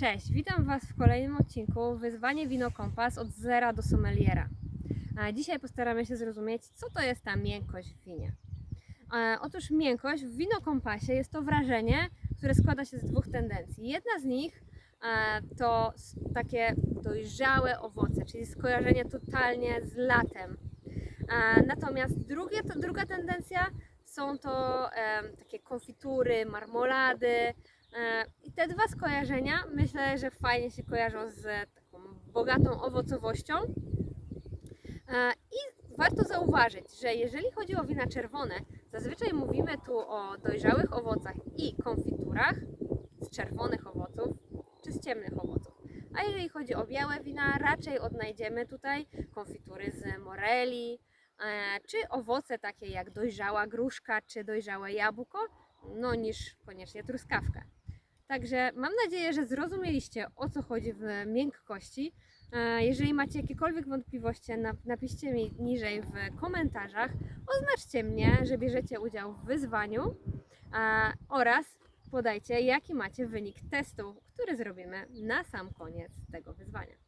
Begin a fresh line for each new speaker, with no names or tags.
Cześć, witam Was w kolejnym odcinku Wyzwanie Wino Kompas od zera do sommeliera. Dzisiaj postaramy się zrozumieć, co to jest ta miękkość w winie. Otóż miękkość w wino kompasie jest to wrażenie, które składa się z dwóch tendencji. Jedna z nich to takie dojrzałe owoce, czyli skojarzenie totalnie z latem. Natomiast drugie, to, druga tendencja są to takie konfitury, marmolady, I te dwa skojarzenia myślę, że fajnie się kojarzą z taką bogatą owocowością. E, I warto zauważyć, że jeżeli chodzi o wina czerwone, zazwyczaj mówimy tu o dojrzałych owocach i konfiturach z czerwonych owoców czy z ciemnych owoców. A jeżeli chodzi o białe wina, raczej odnajdziemy tutaj konfitury z moreli, e, czy owoce takie jak dojrzała gruszka czy dojrzałe jabłko, no niż koniecznie truskawka. Także mam nadzieję, że zrozumieliście o co chodzi w miękkości. E, Jeżeli macie jakiekolwiek wątpliwości, na- napiszcie mi niżej w komentarzach. Oznaczcie mnie, że bierzecie udział w wyzwaniu oraz podajcie, jaki macie wynik testu, który zrobimy na sam koniec tego wyzwania.